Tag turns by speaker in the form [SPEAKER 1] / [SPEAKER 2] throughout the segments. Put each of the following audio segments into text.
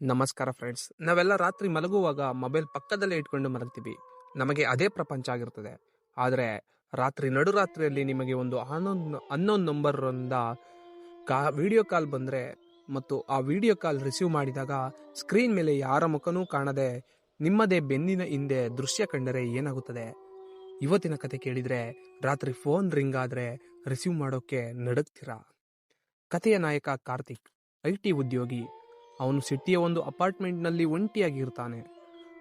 [SPEAKER 1] ನಮಸ್ಕಾರ ಫ್ರೆಂಡ್ಸ್ ನಾವೆಲ್ಲ ರಾತ್ರಿ ಮಲಗುವಾಗ ಮೊಬೈಲ್ ಪಕ್ಕದಲ್ಲೇ ಇಟ್ಕೊಂಡು ಮಲಗ್ತೀವಿ. ನಮಗೆ ಅದೇ ಪ್ರಪಂಚ ಆಗಿರ್ತದೆ. ಆದರೆ ರಾತ್ರಿ ನಡುರಾತ್ರಿಯಲ್ಲಿ ನಿಮಗೆ ಒಂದು ಹನ್ನೊಂದು ಹನ್ನೊಂದು ನಂಬರಿಂದ ಕಾ ವಿಡಿಯೋ ಕಾಲ್ ಬಂದರೆ ಮತ್ತು ಆ ವಿಡಿಯೋ ಕಾಲ್ ರಿಸೀವ್ ಮಾಡಿದಾಗ ಸ್ಕ್ರೀನ್ ಮೇಲೆ ಯಾರ ಮುಖನೂ ಕಾಣದೆ ನಿಮ್ಮದೇ ಬೆನ್ನಿನ ಹಿಂದೆ ದೃಶ್ಯ ಕಂಡರೆ ಏನಾಗುತ್ತದೆ? ಇವತ್ತಿನ ಕತೆ ಕೇಳಿದರೆ ರಾತ್ರಿ ಫೋನ್ ರಿಂಗ್ ಆದರೆ ರಿಸೀವ್ ಮಾಡೋಕ್ಕೆ ನಡುಗ್ತೀರಾ? ಕಥೆಯ ನಾಯಕ ಕಾರ್ತಿಕ್, ಐ ಟಿ ಉದ್ಯೋಗಿ ಅವನು ಸಿಟಿಯ ಒಂದು ಅಪಾರ್ಟ್ಮೆಂಟ್ನಲ್ಲಿ ಒಂಟಿಯಾಗಿರ್ತಾನೆ.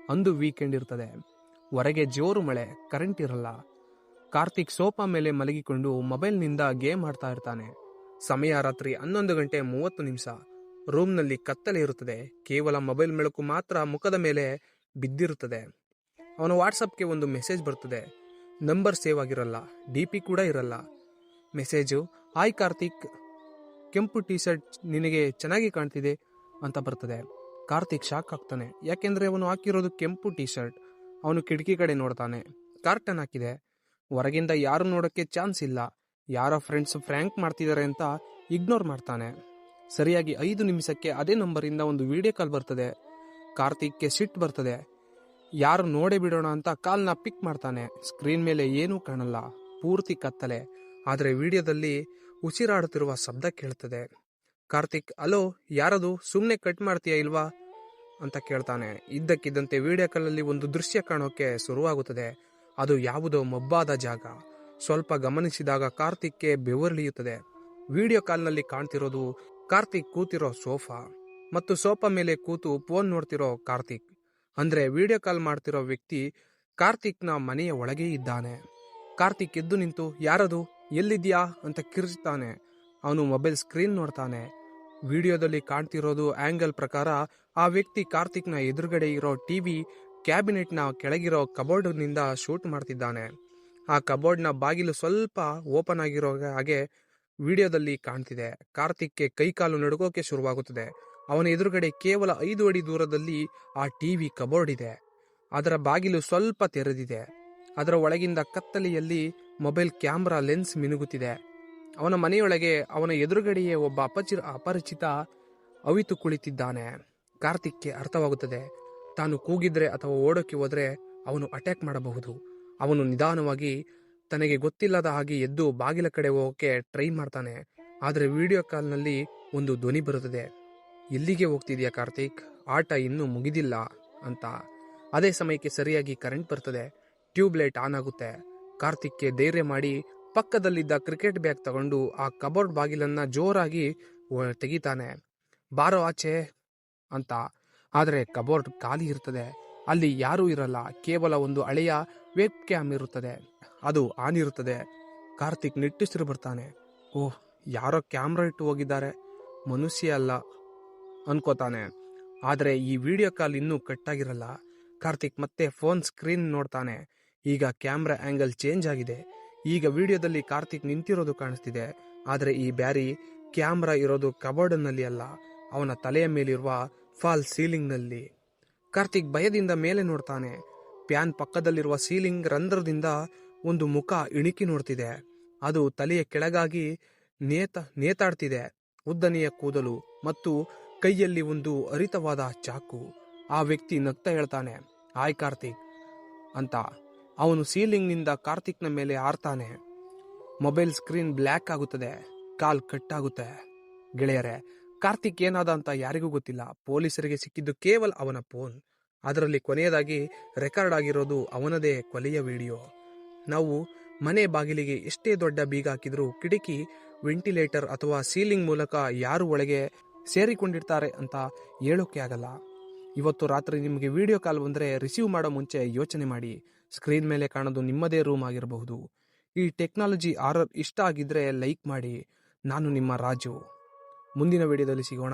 [SPEAKER 1] ಅಂದು ವೀಕೆಂಡ್ ಇರ್ತದೆ. ಹೊರಗೆ ಜೋರು ಮಳೆ, ಕರೆಂಟ್ ಇರಲ್ಲ. ಕಾರ್ತಿಕ್ ಸೋಫಾ ಮೇಲೆ ಮಲಗಿಕೊಂಡು ಮೊಬೈಲ್ನಿಂದ ಗೇಮ್ ಆಡ್ತಾ ಇರ್ತಾನೆ. ಸಮಯ ರಾತ್ರಿ ಹನ್ನೊಂದು ಗಂಟೆ ಮೂವತ್ತು ನಿಮಿಷ. ರೂಮ್ನಲ್ಲಿ ಕತ್ತಲೆ ಇರುತ್ತದೆ. ಕೇವಲ ಮೊಬೈಲ್ ಬೆಳಕು ಮಾತ್ರ ಮುಖದ ಮೇಲೆ ಬಿದ್ದಿರುತ್ತದೆ. ಅವನ ವಾಟ್ಸಪ್ಗೆ ಒಂದು ಮೆಸೇಜ್ ಬರ್ತದೆ. ನಂಬರ್ ಸೇವ್ ಆಗಿರಲ್ಲ. ಡಿ ಪಿ ಕೂಡ ಇರಲ್ಲ. Message, hi Karthik. ಕೆಂಪು ಟಿ ಶರ್ಟ್ ನಿನಗೆ ಚೆನ್ನಾಗಿ ಕಾಣ್ತಿದೆ. ಅಂತ ಬರ್ತದೆ. ಕಾರ್ತಿಕ್ ಶಾಕ್ ಆಗ್ತಾನೆ. ಯಾಕೆಂದ್ರೆ ಅವನು ಹಾಕಿರೋದು ಕೆಂಪು ಟಿ ಶರ್ಟ್ ಅವನು ಕಿಟಕಿ ಕಡೆ ನೋಡ್ತಾನೆ. ಕಾರ್ಟನ್ ಹಾಕಿದೆ. ಹೊರಗಿಂದ ಯಾರು ನೋಡೋಕ್ಕೆ ಚಾನ್ಸ್ ಇಲ್ಲ. ಯಾರೋ ಫ್ರೆಂಡ್ಸ್ ಫ್ರ್ಯಾಂಕ್ ಮಾಡ್ತಿದ್ದಾರೆ ಅಂತ ಇಗ್ನೋರ್ ಮಾಡ್ತಾನೆ. ಸರಿಯಾಗಿ ಐದು ನಿಮಿಷಕ್ಕೆ ಅದೇ ನಂಬರಿಂದ ಒಂದು ವಿಡಿಯೋ ಕಾಲ್ ಬರ್ತದೆ. ಕಾರ್ತಿಕ್ಗೆ ಸಿಟ್ ಬರ್ತದೆ. ಯಾರು ನೋಡೇ ಬಿಡೋಣ ಅಂತ ಕಾಲ್ನ ಪಿಕ್ ಮಾಡ್ತಾನೆ. ಸ್ಕ್ರೀನ್ ಮೇಲೆ ಏನೂ ಕಾಣಲ್ಲ. ಪೂರ್ತಿ ಕತ್ತಲೆ. ಆದರೆ ವಿಡಿಯೋದಲ್ಲಿ ಉಸಿರಾಡುತ್ತಿರುವ ಶಬ್ದ ಕೇಳ್ತದೆ. ಕಾರ್ತಿಕ್, ಅಲೋ, ಯಾರದು? ಸುಮ್ಮನೆ ಕಟ್ ಮಾಡ್ತೀಯಾ ಇಲ್ವಾ? ಅಂತ ಕೇಳ್ತಾನೆ. ಇದ್ದಕ್ಕಿದ್ದಂತೆ ವಿಡಿಯೋ ಕಾಲಲ್ಲಿ ಒಂದು ದೃಶ್ಯ ಕಾಣೋಕೆ ಶುರುವಾಗುತ್ತದೆ. ಅದು ಯಾವುದೋ ಮಬ್ಬಾದ ಜಾಗ. ಸ್ವಲ್ಪ ಗಮನಿಸಿದಾಗ ಕಾರ್ತಿಕ್ಗೆ ಬೆವರಿಳಿಯುತ್ತದೆ. ವಿಡಿಯೋ ಕಾಲ್ನಲ್ಲಿ ಕಾಣ್ತಿರೋದು ಕಾರ್ತಿಕ್ ಕೂತಿರೋ ಸೋಫಾ ಮತ್ತು ಸೋಫಾ ಮೇಲೆ ಕೂತು ಫೋನ್ ನೋಡ್ತಿರೋ ಕಾರ್ತಿಕ್. ಅಂದ್ರೆ ವಿಡಿಯೋ ಕಾಲ್ ಮಾಡ್ತಿರೋ ವ್ಯಕ್ತಿ ಕಾರ್ತಿಕ್ನ ಮನೆಯ ಒಳಗೆ ಇದ್ದಾನೆ. ಕಾರ್ತಿಕ್ ಎದ್ದು ನಿಂತು, ಯಾರದು? ಎಲ್ಲಿದ್ಯಾ ಅಂತ ಕಿರ್ಚ್ತಾನೆ. ಅವನು ಮೊಬೈಲ್ ಸ್ಕ್ರೀನ್ ನೋಡ್ತಾನೆ. ವಿಡಿಯೋದಲ್ಲಿ ಕಾಣ್ತಿರೋದು ಆಂಗಲ್ ಪ್ರಕಾರ ಆ ವ್ಯಕ್ತಿ ಕಾರ್ತಿಕ್ನ ಎದುರುಗಡೆ ಇರೋ ಟಿವಿ ಕ್ಯಾಬಿನೆಟ್ನ ಕೆಳಗಿರೋ ಕಬೋರ್ಡ್ನಿಂದ ಶೂಟ್ ಮಾಡ್ತಿದ್ದಾನೆ. ಆ ಕಬೋರ್ಡ್ನ ಬಾಗಿಲು ಸ್ವಲ್ಪ ಓಪನ್ ಆಗಿರೋ ಹಾಗೆ ವಿಡಿಯೋದಲ್ಲಿ ಕಾಣ್ತಿದೆ. ಕಾರ್ತಿಕ್ಗೆ ಕೈಕಾಲು ನಡುಗೋಕೆ ಶುರುವಾಗುತ್ತದೆ. ಅವನ ಎದುರುಗಡೆ ಕೇವಲ ಐದು ಅಡಿ ದೂರದಲ್ಲಿ ಆ ಟಿವಿ ಕಬೋರ್ಡ್ ಇದೆ. ಅದರ ಬಾಗಿಲು ಸ್ವಲ್ಪ ತೆರೆದಿದೆ. ಅದರ ಒಳಗಿಂದ ಕತ್ತಲೆಯಲ್ಲಿ ಮೊಬೈಲ್ ಕ್ಯಾಮ್ರಾ ಲೆನ್ಸ್ ಮಿನುಗುತ್ತಿದೆ. ಅವನ ಮನೆಯೊಳಗೆ ಅವನ ಎದುರುಗಡೆಯೇ ಒಬ್ಬ ಅಪಚಿ, ಅಪರಿಚಿತ ಅವಿತು ಕುಳಿತಿದ್ದಾನೆ. ಕಾರ್ತಿಕ್ಗೆ ಅರ್ಥವಾಗುತ್ತದೆ, ತಾನು ಕೂಗಿದ್ರೆ ಅಥವಾ ಓಡೋಕೆ ಹೋದ್ರೆ ಅವನು ಅಟ್ಯಾಕ್ ಮಾಡಬಹುದು. ಅವನು ನಿಧಾನವಾಗಿ ತನಗೆ ಗೊತ್ತಿಲ್ಲದ ಹಾಗೆ ಎದ್ದು ಬಾಗಿಲ ಕಡೆ ಹೋಗೋಕೆ ಟ್ರೈ ಮಾಡ್ತಾನೆ. ಆದರೆ ವಿಡಿಯೋ ಕಾಲ್ನಲ್ಲಿ ಒಂದು ಧ್ವನಿ ಬರುತ್ತದೆ. ಎಲ್ಲಿಗೆ ಹೋಗ್ತಿದ್ಯಾ ಕಾರ್ತಿಕ್? ಆಟ ಇನ್ನೂ ಮುಗಿದಿಲ್ಲ ಅಂತ. ಅದೇ ಸಮಯಕ್ಕೆ ಸರಿಯಾಗಿ ಕರೆಂಟ್ ಬರ್ತದೆ. ಟ್ಯೂಬ್ಲೈಟ್ ಆನ್ ಆಗುತ್ತೆ. ಕಾರ್ತಿಕ್ಗೆ ಧೈರ್ಯ ಮಾಡಿ ಪಕ್ಕದಲ್ಲಿದ್ದ ಕ್ರಿಕೆಟ್ ಬ್ಯಾಗ್ ತಗೊಂಡು ಆ ಕಬೋರ್ಡ್ ಬಾಗಿಲನ್ನ ಜೋರಾಗಿ ತೆಗಿತಾನೆ. ಬಾರೋ ಆಚೆ ಅಂತ. ಆದರೆ ಕಬೋರ್ಡ್ ಖಾಲಿ ಇರ್ತದೆ. ಅಲ್ಲಿ ಯಾರೂ ಇರಲ್ಲ. ಕೇವಲ ಒಂದು ಹಳೆಯ ವೇಬ್ ಕ್ಯಾಮ್ ಇರುತ್ತದೆ. ಅದು ಆನ್ ಇರುತ್ತದೆ. ಕಾರ್ತಿಕ್ ನಿಟ್ಟುಸಿರು ಬರ್ತಾನೆ. ಓಹ್, ಯಾರೋ ಕ್ಯಾಮ್ರಾ ಇಟ್ಟು ಹೋಗಿದ್ದಾರೆ. ಮನುಷ್ಯ ಅಲ್ಲ ಅನ್ಕೋತಾನೆ. ಆದರೆ ಈ ವಿಡಿಯೋ ಕಾಲ್ ಇನ್ನೂ ಕಟ್ಟಾಗಿರಲ್ಲ. ಕಾರ್ತಿಕ್ ಮತ್ತೆ ಫೋನ್ ಸ್ಕ್ರೀನ್ ನೋಡ್ತಾನೆ. ಈಗ ಕ್ಯಾಮ್ರಾ ಆಂಗಲ್ ಚೇಂಜ್ ಆಗಿದೆ. ಈಗ ವಿಡಿಯೋದಲ್ಲಿ ಕಾರ್ತಿಕ್ ನಿಂತಿರೋದು ಕಾಣಿಸ್ತಿದೆ. ಆದರೆ ಈ ಬ್ಯಾರಿ ಕ್ಯಾಮ್ರಾ ಇರೋದು ಕಬೋರ್ಡ್ನಲ್ಲಿ ಅಲ್ಲ, ಅವನ ತಲೆಯ ಮೇಲಿರುವ ಫಾಲ್ ಸೀಲಿಂಗ್ನಲ್ಲಿ. ಕಾರ್ತಿಕ್ ಭಯದಿಂದ ಮೇಲೆ ನೋಡ್ತಾನೆ. ಪ್ಯಾನ್ ಪಕ್ಕದಲ್ಲಿರುವ ಸೀಲಿಂಗ್ ರಂಧ್ರದಿಂದ ಒಂದು ಮುಖ ಇಣಿಕಿ ನೋಡ್ತಿದೆ. ಅದು ತಲೆಯ ಕೆಳಗಾಗಿ ನೇತ, ನೇತಾಡ್ತಿದೆ. ಉದ್ದನೆಯ ಕೂದಲು ಮತ್ತು ಕೈಯಲ್ಲಿ ಒಂದು ಅರಿತವಾದ ಚಾಕು. ಆ ವ್ಯಕ್ತಿ ನಗ್ತಾ ಹೇಳ್ತಾನೆ ಆಯ್ ಕಾರ್ತಿಕ್ ಅಂತ. ಅವನು ಸೀಲಿಂಗ್ನಿಂದ ಕಾರ್ತಿಕ್ನ ಮೇಲೆ ಆರ್ತಾನೆ. ಮೊಬೈಲ್ ಸ್ಕ್ರೀನ್ ಬ್ಲ್ಯಾಕ್ ಆಗುತ್ತದೆ. ಕಾಲ್ ಕಟ್ ಆಗುತ್ತೆ. ಗೆಳೆಯರೆ, ಕಾರ್ತಿಕ್ ಏನಾದ ಅಂತ ಯಾರಿಗೂ ಗೊತ್ತಿಲ್ಲ. ಪೊಲೀಸರಿಗೆ ಸಿಕ್ಕಿದ್ದು ಕೇವಲ ಅವನ ಫೋನ್. ಅದರಲ್ಲಿ ಕೊನೆಯದಾಗಿ ರೆಕಾರ್ಡ್ ಆಗಿರೋದು ಅವನದೇ ಕೊಲೆಯ ವಿಡಿಯೋ. ನಾವು ಮನೆ ಬಾಗಿಲಿಗೆ ಎಷ್ಟೇ ದೊಡ್ಡ ಬೀಗ ಹಾಕಿದ್ರೂ ಕಿಟಕಿ, ವೆಂಟಿಲೇಟರ್ ಅಥವಾ ಸೀಲಿಂಗ್ ಮೂಲಕ ಯಾರು ಒಳಗೆ ಸೇರಿಕೊಂಡಿರ್ತಾರೆ ಅಂತ ಹೇಳೋಕೆ ಆಗಲ್ಲ. ಇವತ್ತು ರಾತ್ರಿ ನಿಮಗೆ ವಿಡಿಯೋ ಕಾಲ್ ಬಂದರೆ ರಿಸೀವ್ ಮಾಡೋ ಮುಂಚೆ ಯೋಚನೆ ಮಾಡಿ. ಸ್ಕ್ರೀನ್ ಮೇಲೆ ಕಾಣೋದು ನಿಮ್ಮದೇ ರೂಮ್ ಆಗಿರಬಹುದು. ಈ ಟೆಕ್ನಾಲಜಿ ಆರರ್ ಇಷ್ಟ ಆಗಿದ್ರೆ ಲೈಕ್ ಮಾಡಿ. ನಾನು ನಿಮ್ಮ ರಾಜು. ಮುಂದಿನ ವಿಡಿಯೋದಲ್ಲಿ ಸಿಗೋಣ.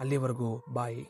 [SPEAKER 1] ಅಲ್ಲಿವರೆಗೂ ಬಾಯ್